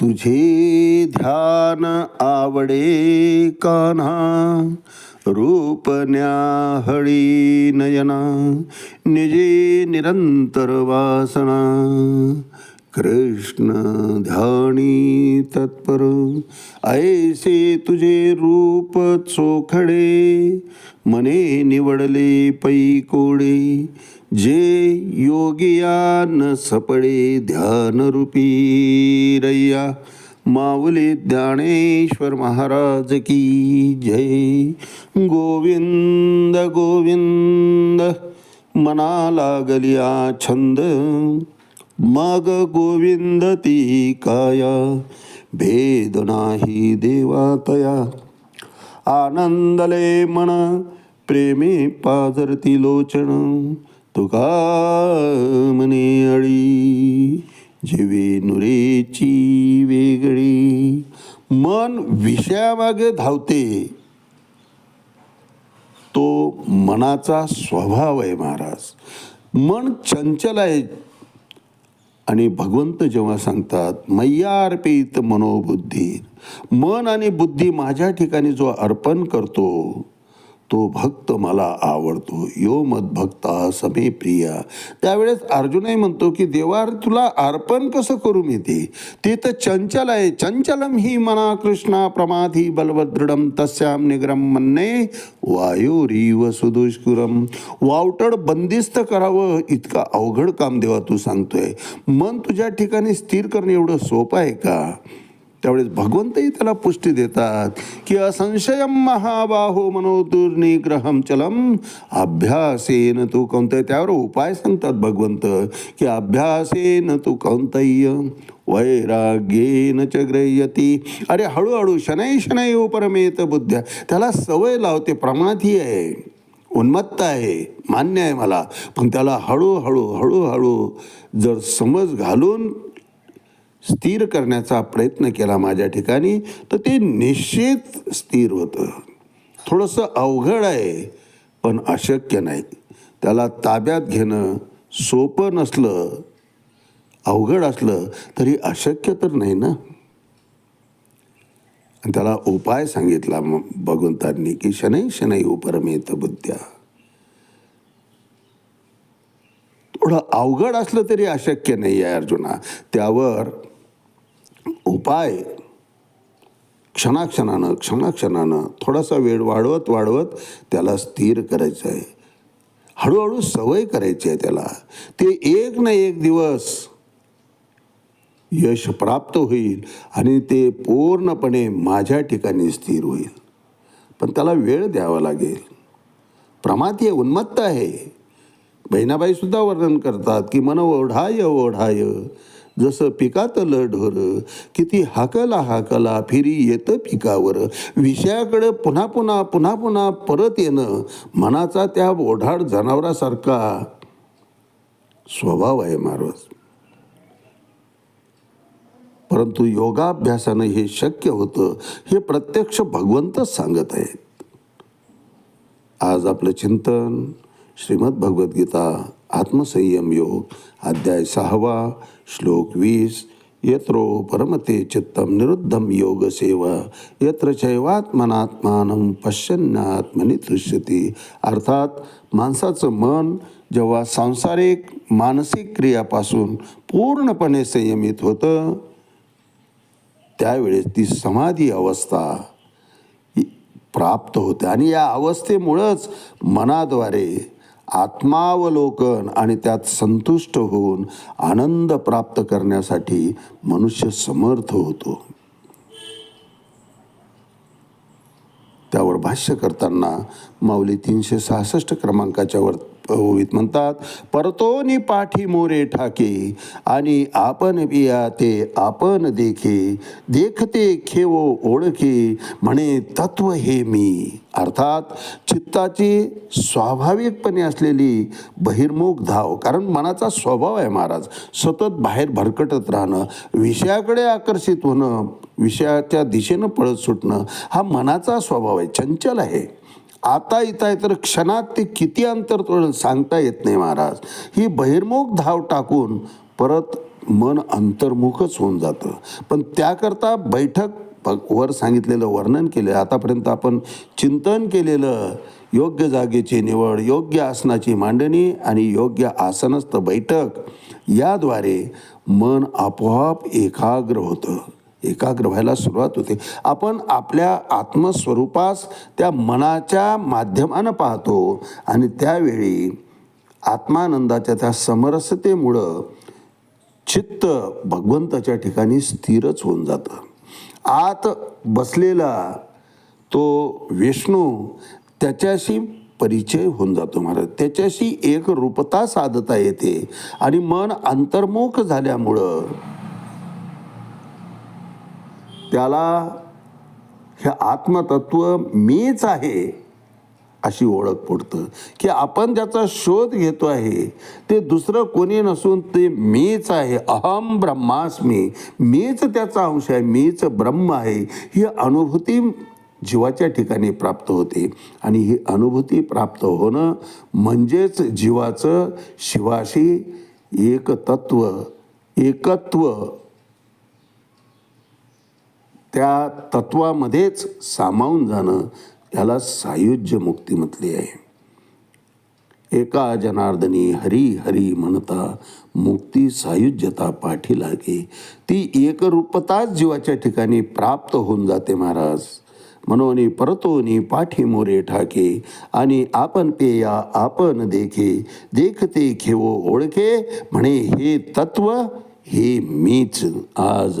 तुझे ध्यान आवडे कान्हा रूप न्याहळी नयना निजे निरंतर वासना. कृष्ण ध्यानी तत्पर ऐसे तुझे रूप चोखडे मने निवडले पैकोडे जे योगियान सपडे ध्यान रूपी रय्या माऊली ज्ञानेश्वर महाराज की जय. गोविंद गोविंद मना लागलिया छंद. मग गोविंद ती काया भेद नाही देवातया आनंदले मन प्रेमे पाजरती लोचन. तुका मने अळी जीवे नुरेची वेगळी. मन विषयामागे धावते. तो मनाचा स्वभाव आहे महाराज. मन चंचल आहे. आणि भगवंत जेव्हा सांगतात मय्यार्पित मनोबुद्धी. मन आणि बुद्धी माझ्या ठिकाणी जो अर्पण करतो तो भक्त मला आवडतो. यो मदभक्ता समे प्रिया. त्यावेळेस अर्जुनही म्हणतो की देवार तुला अर्पण कसं करू मी ते? ते तर चंचल आहे चंचलम ही मना कृष्णा प्रमाधी बलवदृढम तस्याम निग्रम म्हणणे वायुरीव सुदुष्कुरम वावटड बंदिस्त करावं इतका अवघड काम देवा तू सांगतोय. मन तुझ्या ठिकाणी स्थिर करणे एवढं सोपं आहे का? त्यावेळेस भगवंतही त्याला पुष्टी देतात की असंशयम महाबाहो मनोदुर्निग्रहम चलम. अभ्यासेन तू कोणतंय त्यावर उपाय सांगतात भगवंत की अभ्यासेन तू कोणतय्य वैराग्येन च ग्रह्यती. अरे हळूहळू शनै शनै उपरमेत बुद्ध्या त्याला सवय लावते प्रमाधी आहे उन्मत्त आहे मान्य आहे मला. पण त्याला हळूहळू हळूहळू जर समज घालून स्थिर करण्याचा प्रयत्न केला माझ्या ठिकाणी तर ते निश्चित स्थिर होतं. थोडंसं अवघड आहे पण अशक्य नाही. त्याला ताब्यात घेणं सोपं नसलं अवघड असलं तरी अशक्य तर नाही ना? आणि त्याला उपाय सांगितला मग भगवंतांनी की शनै शनै उपरमेत बुद्ध्या. थोडं अवघड असलं तरी अशक्य नाही आहे अर्जुना. त्यावर उपाय. क्षणाक्षणानं क्षणाक्षणानं थोडासा वेळ वाढवत वाढवत त्याला स्थिर करायचं आहे. हळूहळू सवय करायची आहे त्याला. ते एक ना एक दिवस यश प्राप्त होईल आणि ते पूर्णपणे माझ्या ठिकाणी स्थिर होईल. पण त्याला वेळ द्यावा लागेल. प्रमाती हे उन्मत्त आहे. बहिणाबाईसुद्धा वर्णन करतात की मन ओढाय ओढाय. जसं पिकातलं ढोर किती हाकला हाकला फिरी येतं पिकावर. विषयाकडे पुन्हा पुन्हा पुन्हा पुन्हा परत येणं मनाचा त्या ओढाड जनावरासारखा स्वभाव आहे महाराज परंतु योगाभ्यासानं हे शक्य होतं हे प्रत्यक्ष भगवंतच सांगत आहेत. आज आपलं चिंतन श्रीमद भगवद्गीता आत्मसंयम योग अध्याय सहावा श्लोक वीस यत्रो परमते चित्तम निरुद्धम योग सेवा यत्र चैवात्मनात्मानं पश्यन्नात्मनि दृश्यते। अर्थात माणसाचं मन जेव्हा सांसारिक मानसिक क्रियापासून पूर्णपणे संयमित होतं त्यावेळेस ती समाधी अवस्था प्राप्त होते. आणि या अवस्थेमुळंच मनाद्वारे आत्मावलोकन आणि त्यात संतुष्ट होऊन आनंद प्राप्त करण्यासाठी मनुष्य समर्थ होतो. त्यावर भाष्य करताना माऊली तीनशे सहासष्ट क्रमांकाच्या वर म्हणतात परतोनी पाठी मोरे ठाके आणि आपण बिया ते आपण देखे देखते खेवो ओळखे म्हणे तत्व हे मी. अर्थात चित्ताची स्वाभाविकपणे असलेली बहिर्मुख धाव कारण मनाचा स्वभाव आहे महाराज सतत बाहेर भरकटत राहणं विषयाकडे आकर्षित होणं विषयाच्या दिशेनं पळत सुटणं हा मनाचा स्वभाव आहे चंचल आहे. आता इथं आहे तर क्षणात ते किती अंतर तोडेल सांगता येत नाही महाराज. ही बहिर्मुख धाव टाकून परत मन अंतर्मुखच होऊन जातं. पण त्याकरता बैठक वर सांगितलेलं वर्णन केलं आतापर्यंत आपण चिंतन केलेलं योग्य जागेची निवड योग्य आसनाची मांडणी आणि योग्य आसनस्थ बैठक याद्वारे मन आपोआप एकाग्र होतं. एकाग्र व्हायला सुरुवात होते. आपण आपल्या आत्मस्वरूपास त्या मनाच्या माध्यमानं पाहतो आणि त्यावेळी आत्मानंदाच्या त्या समरसतेमुळं चित्त भगवंताच्या ठिकाणी स्थिरच होऊन जातं. आत बसलेला तो विष्णू त्याच्याशी परिचय होऊन जातो महाराज. त्याच्याशी एक रूपता साधता येते आणि मन अंतर्मुख झाल्यामुळं त्याला हे आत्मतत्व मीच आहे अशी ओळख पडतं की आपण ज्याचा शोध घेतो आहे ते दुसरं कोणी नसून ते मीच आहे. अहम ब्रह्मास्मी मीच त्याचा अंश आहे मीच ब्रह्म आहे. ही अनुभूती जीवाच्या ठिकाणी प्राप्त होते. आणि ही अनुभूती प्राप्त होणं म्हणजेच जीवाचं शिवाशी एक तत्व एकत्व त्या तत्वामध्येच सामावून जाणं याला सायुज्य मुक्ती म्हटली आहे. एका जनार्दनी हरी हरी म्हणता मुक्ती सायुज्यता पाठी लागे. ती एकरूपताच जीवाच्या ठिकाणी प्राप्त होऊन जाते महाराज. म्हणून परतोनी पाठी मोरे ठाके. आणि आपण पेया आपण देखे. देखते घेवो ओळखे. म्हणे हे तत्व हे मीच आज